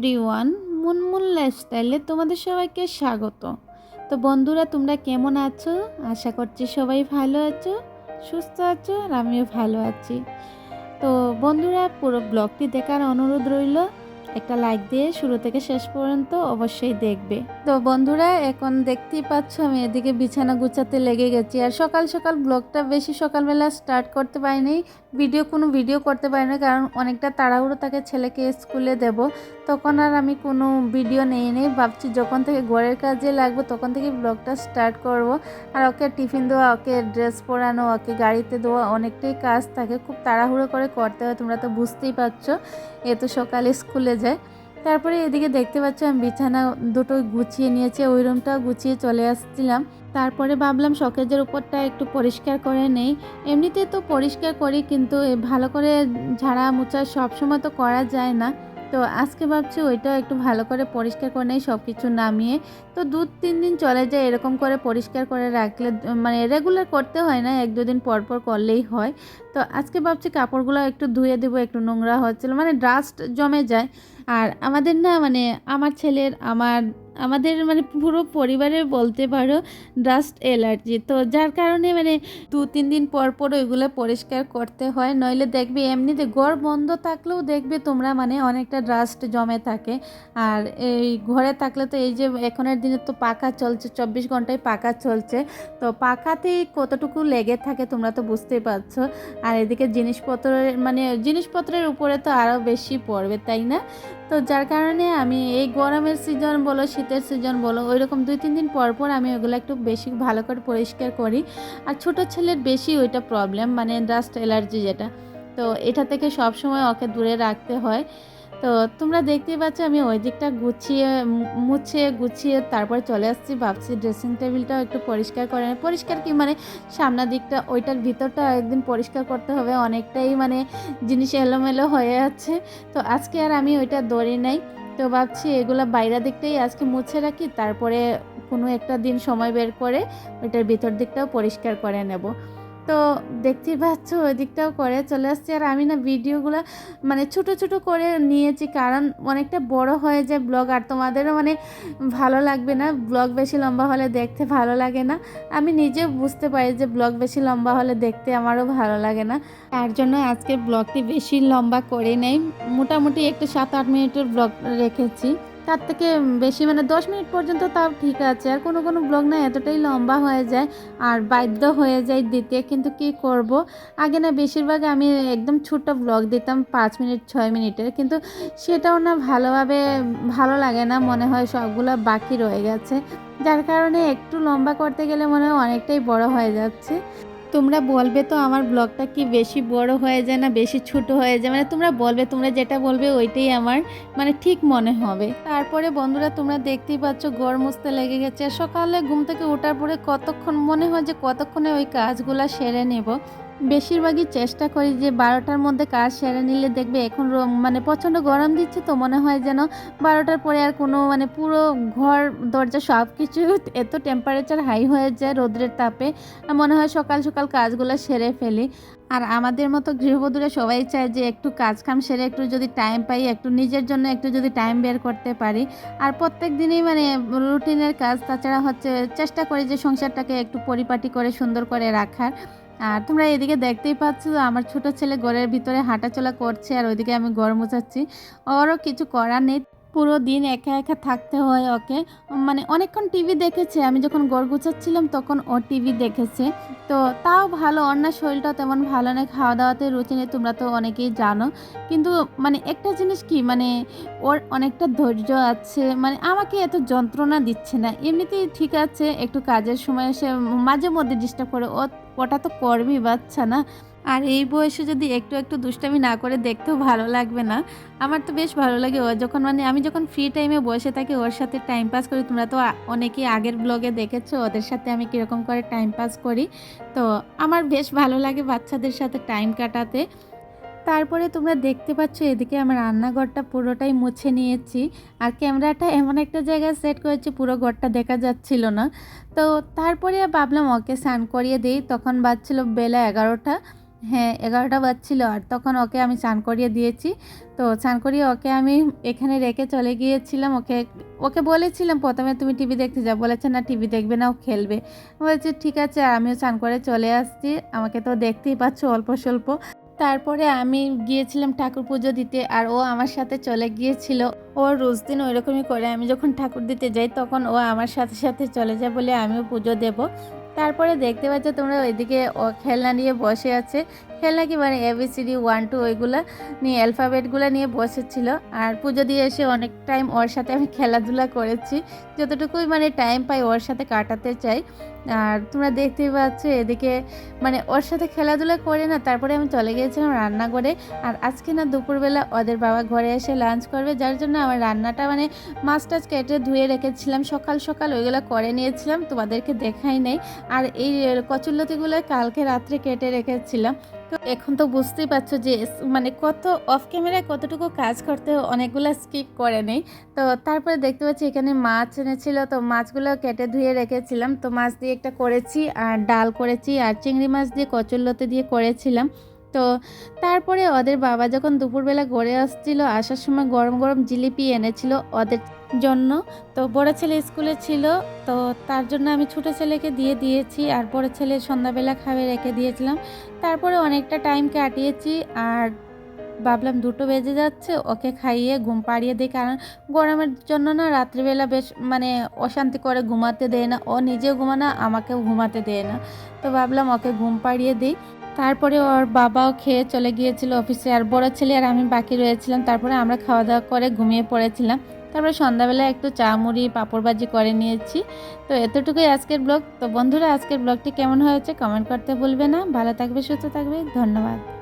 Everyone Munmun লাইফস্টাইলে তোমাদের সবাইকে স্বাগত। তো বন্ধুরা, তোমরা কেমন আছো? আশা করছি সবাই ভালো আছো, সুস্থ আছো, আর আমিও ভালো আছি। তো বন্ধুরা, পুরো ব্লগটি দেখার অনুরোধ রইল একটা লাইক দিয়ে শুরু থেকে শেষ পর্যন্ত অবশ্যই দেখবে। তো বন্ধুরা, এখন দেখতেই পাচ্ছ আমি এদিকে বিছানা গুছাতে লেগে গেছি। আর সকাল সকাল ব্লগটা বেশি সকালবেলা স্টার্ট করতে পারিনি। ভিডিও কোনো ভিডিও করতে পারি না কারণ অনেকটা তাড়াহুড়ো থাকে ছেলেকে স্কুলে দেব। তখন আর আমি কোনো ভিডিও নেই নেই ভাবছি যখন থেকে ঘরের কাজে লাগবে তখন থেকে ব্লগটা স্টার্ট করব। আর ওকে টিফিন দেওয়া, ওকে ড্রেস পরানো, ওকে গাড়িতে দেওয়া অনেকটাই কাজ থাকে। খুব তাড়াহুড়ো করে করতে হয়, তোমরা তো বুঝতেই পারছ। এ তো সকালে স্কুলে যায়। তারপরে এদিকে দেখতে পাচ্ছি আমি বিছানা দুটো গুছিয়ে নিয়েছি, ওই রুমটা গুছিয়ে চলে আসছিলাম। তারপরে ভাবলাম শকেজের উপরটা একটু পরিষ্কার করে নেই। এমনিতে তো পরিষ্কার করি, কিন্তু ভালো করে ঝাড়া মোছা সবসময় তো করা যায় না। তো আজকে ভাবছি ওইটা একটু ভালো করে পরিষ্কার করে নেই সব কিছু নামিয়ে। তো দু তিন দিন চলে যায় এরকম করে পরিষ্কার করে রাখলে মানে রেগুলার করতে হয় না, এক দুদিন পর পর করলেই হয়। তো আজকে ভাবছি কাপড়গুলো একটু ধুয়ে দেবো, একটু নোংরা হচ্ছিল মানে ডাস্ট জমে যায়। আর আমাদের না মানে আমার ছেলের, আমার, আমাদের মানে পুরো পরিবারের বলতে পারো ডাস্ট অ্যালার্জি তো যার কারণে মানে দু, তিন দিন পর পর ওইগুলো পরিষ্কার করতে হয়। নইলে দেখবে এমনিতে ঘর বন্ধ থাকলেও দেখবে তোমরা মানে অনেকটা ডাস্ট জমে থাকে। আর এই ঘরে থাকলে তো এই যে এখনের দিনে তো পাখা চলছে, চব্বিশ ঘন্টায় পাখা চলছে। তো পাখাতেই কতটুকু লেগে থাকে তোমরা তো বুঝতেই পারছ। আর এদিকে জিনিসপত্রের মানে জিনিসপত্রের উপরে তো আরও বেশি পড়বে, তাই না? তো যার কারণে আমি এই গরমের সিজন বলো, শীতের সিজন বলো ওই রকম দুই, তিন দিন পর পর আমি ওগুলো একটু বেশি ভালো করে পরিষ্কার করি। আর ছোট ছেলের বেশি ওইটা প্রবলেম মানে ডাস্ট অ্যালার্জি যেটা। তো এটা থেকে সব সময় ওকে দূরে রাখতে হয়। তো তোমরা দেখতেই পাচ্ছ আমি ওই দিকটা গুছিয়ে মুছে, গুছিয়ে তারপর চলে আসছি। ভাবছি ড্রেসিং টেবিলটাও একটু পরিষ্কার করে। পরিষ্কার কি মানে সামনের দিকটা, ওইটার ভিতরটা একদিন পরিষ্কার করতে হবে। অনেকটাই মানে জিনিস এলোমেলো হয়ে আছে। তো আজকে আর আমি ওইটা দৌড়ি নাই। তো ভাবছি এগুলো বাইরে দিকটাই আজকে মুছে রাখি। তারপরে কোনো একটা দিন সময় বের করে ওইটার ভিতর দিকটাও পরিষ্কার করে নেব। তো দেখতেই পাচ্ছ ওই দিকটাও করে চলে আসছে। আর আমি না ভিডিওগুলো মানে ছোট ছোট করে নিয়েছি কারণ অনেকটা বড় হয়ে যায় ব্লগ। আর তোমাদেরও মানে ভালো লাগবে না, ব্লগ বেশি লম্বা হলে দেখতে ভালো লাগে না। আমি নিজেও বুঝতে পারি যে ব্লগ বেশি লম্বা হলে দেখতে আমারও ভালো লাগে না। তার জন্য আজকে ব্লগটি বেশি লম্বা করে নেই। মোটামুটি একটু সাত, আট মিনিটের ব্লগ রেখেছি। তার থেকে বেশি মানে দশ মিনিট পর্যন্ত তাও ঠিক আছে। আর কোনো কোনো ব্লগ না এতটাই লম্বা হয়ে যায় আর বাধ্য হয়ে যায় দিতে, কিন্তু কি করব? আগে না বেশিরভাগ আমি একদম ছোট ব্লগ দিতাম পাঁচ মিনিট, ছয় মিনিটের, কিন্তু সেটাও না ভালোভাবে ভালো লাগে না, মনে হয় সবগুলো বাকি রয়ে গেছে। যার কারণে একটু লম্বা করতে গেলে মনে হয় অনেকটাই বড় হয়ে যাচ্ছে। তোমরা বলবে তো আমার ব্লগটা কি বেশি বড় হয়ে যায় না বেশি ছোট হয়ে যায়? মানে তোমরা বলবে, তোমরা যেটা বলবে ওইটাই আমার মানে ঠিক মনে হবে। তারপরে বন্ধুরা তোমরা দেখতেই পাচ্ছ গড় মুছতে লেগে গেছে। সকালে ঘুম থেকে ওঠার পরে কতক্ষণ মনে হয় যে কতক্ষণে ওই কাজগুলো সেরে নেব? বেশিরভাগই চেষ্টা করি যে বারোটার মধ্যে কাজ সেরে নিলে দেখবে এখন মানে প্রচণ্ড গরম দিচ্ছে তো মনে হয় যেন বারোটার পরে আর কোনো মানে পুরো ঘর, দরজা সব কিছু এত টেম্পারেচার হাই হয়ে যায় রোদ্রের তাপে মনে হয় সকাল সকাল কাজগুলো সেরে ফেলি। আর আমাদের মতো গৃহবধূরা সবাই চায় যে একটু কাজ কাম সেরে একটু যদি টাইম পাই, একটু নিজের জন্য একটু যদি টাইম বের করতে পারি। আর প্রত্যেক দিনই মানে রুটিনের কাজ, তাছাড়া হচ্ছে চেষ্টা করি যে সংসারটাকে একটু পরিপাটি করে সুন্দর করে রাখার। আর তোমরা এদিকে দেখতেই পাচ্ছ আমার ছোট ছেলে ঘরের ভিতরে হাঁটাচলা করছে আর ওইদিকে আমি ঘর মোছাচ্ছি। ওরও কিছু করার নেই। পুরো দিন একা একা থাকতে হয় ওকে। মানে অনেকক্ষণ টিভি দেখেছে। আমি যখন গড় গুছাচ্ছিলাম তখন ও টিভি দেখেছে। তো তাও ভালো অন্য শরীরটা তেমন ভালো নেই। খাওয়া দাওয়াতে রুচি নেই, তোমরা তো অনেকেই জানো। কিন্তু মানে একটা জিনিস কি মানে ওর অনেকটা ধৈর্য আছে। মানে আমাকে এত যন্ত্রণা দিচ্ছে না। এমনিতেই ঠিক আছে, একটু কাজের সময় এসে মাঝে মধ্যে ডিস্টার্ব করে। ও ওটা তো করবেই বাচ্চা না। আর এই বয়সে যদি একটু একটু দুষ্টামি না করে দেখতেও ভালো লাগবে না। আমার তো বেশ ভালো লাগে ও যখন মানে আমি যখন ফ্রি টাইমে বসে থাকি, ওর সাথে টাইম পাস করি। তোমরা তো অনেকেই আগের ব্লগে দেখেছ, ওদের সাথে আমি কীরকম করে টাইম পাস করি। তো আমার বেশ ভালো লাগে বাচ্চাদের সাথে টাইম কাটাতে। তারপরে তোমরা দেখতে পাচ্ছ এদিকে আমার রান্নাঘরটা পুরোটাই মুছে নিয়েছি। আর ক্যামেরাটা এমন একটা জায়গায় সেট করেছি, পুরো ঘরটা দেখা যাচ্ছিল না। তো তারপরে ভাবলাম, ওকে স্নান করিয়ে দিই। তখন বাজছিল বেলা এগারোটা। হ্যাঁ এগারোটা বাজছিল আর তখন ওকে আমি চান করিয়ে দিয়েছি। তো চান করিয়ে ওকে আমি এখানে রেখে চলে গিয়েছিলাম। ওকে ওকে বলেছিলাম, প্রথমে তুমি টিভি দেখতে যাও। বলেছে, না, টিভি দেখবে না, ও খেলবে। বলেছে, ঠিক আছে, আমিও চান করে চলে আসছি। আমাকে তো দেখতেই পাচ্ছ, অল্প স্বল্প। তারপরে আমি গিয়েছিলাম ঠাকুর পুজো দিতে আর ও আমার সাথে চলে গিয়েছিল। ও রোজ দিন ওইরকমই করে। আমি যখন ঠাকুর দিতে যাই তখন ও আমার সাথে সাথে চলে যায় বলে আমিও পুজো দেব। তারপরে দেখতে পাচ্ছ তোমরা ওইদিকে ও খেলনা নিয়ে বসে আছে। খেলনা কি মানে এবিসিডি ওয়ান টু ওইগুলো নিয়ে অ্যালফাবেটগুলো নিয়ে বসেছিল। আর পুজো দিয়ে এসে অনেক টাইম ওর সাথে আমি খেলাধুলা করেছি। যতটুকুই মানে টাইম পাই ওর সাথে কাটাতে চাই। আর তোমরা দেখতেই পাচ্ছ এদিকে মানে ওর সাথে খেলাধুলা করে না, তারপরে আমি চলে গিয়েছিলাম রান্না করে আর আজকে না দুপুরবেলা ওদের বাবা ঘরে এসে লাঞ্চ করবে, যার জন্য আমার রান্নাটা মানে মাছ টাছ কেটে ধুয়ে রেখেছিলাম। সকাল সকাল ওইগুলো করে নিয়েছিলাম, তোমাদেরকে দেখাই নেই। আর এই কচুল্লতিগুলো কালকে রাত্রে কেটে রেখেছিলাম। তো এখন তো বুঝতেই পারছ যে মানে কত অফ ক্যামেরায় কতটুকু কাজ করতে অনেকগুলো স্কিপ করে নেই। তো তারপরে দেখতে পাচ্ছি এখানে মাছ এনেছিল, তো মাছগুলো কেটে ধুয়ে রেখেছিলাম। তো মাছ দিয়ে একটা করেছি, আর ডাল করেছি, আর চিংড়ি মাছ দিয়ে কচুল্লতে দিয়ে করেছিলাম। তো তারপরে ওদের বাবা যখন দুপুরবেলা ঘরে আসছিল, আসার সময় গরম গরম জিলিপি এনেছিল, ওদের জন্য। তো বড় ছেলে স্কুলে ছিল, তো তার জন্য আমি ছোট ছেলেকে দিয়ে দিয়েছি আর বড় ছেলে সন্ধ্যাবেলা খাবে রেখে দিয়েছিলাম। তারপরে অনেকটা টাইম কাটিয়েছি আর ভাবলাম দুটো বেজে যাচ্ছে, ওকে খাইয়ে ঘুম পাড়িয়ে দিই। কারণ গরমের জন্য না রাত্রিবেলা বেশ মানে অশান্তি করে ঘুমাতে দেয় না। ও নিজেও ঘুমানো, আমাকেও ঘুমাতে দেয় না। তো ভাবলাম ওকে ঘুম পাড়িয়ে দিই। তারপরে ওর বাবাও খেয়ে চলে গিয়েছিল অফিসে আর বড় ছেলে আর আমি বাকি রয়েছিলাম। তারপরে আমরা খাওয়া দাওয়া করে ঘুমিয়ে পড়েছিলাম। তারপরে সন্ধ্যাবেলা একটু চা মুড়ি, পাঁপড় ভাজি করে নিয়েছি। তো এতটুকুই আজকের ব্লগ। তো বন্ধুরা, আজকের ব্লগটি কেমন হয়েছে কমেন্ট করতে ভুলবে না। ভালো থাকবে, সুস্থ থাকবে। ধন্যবাদ।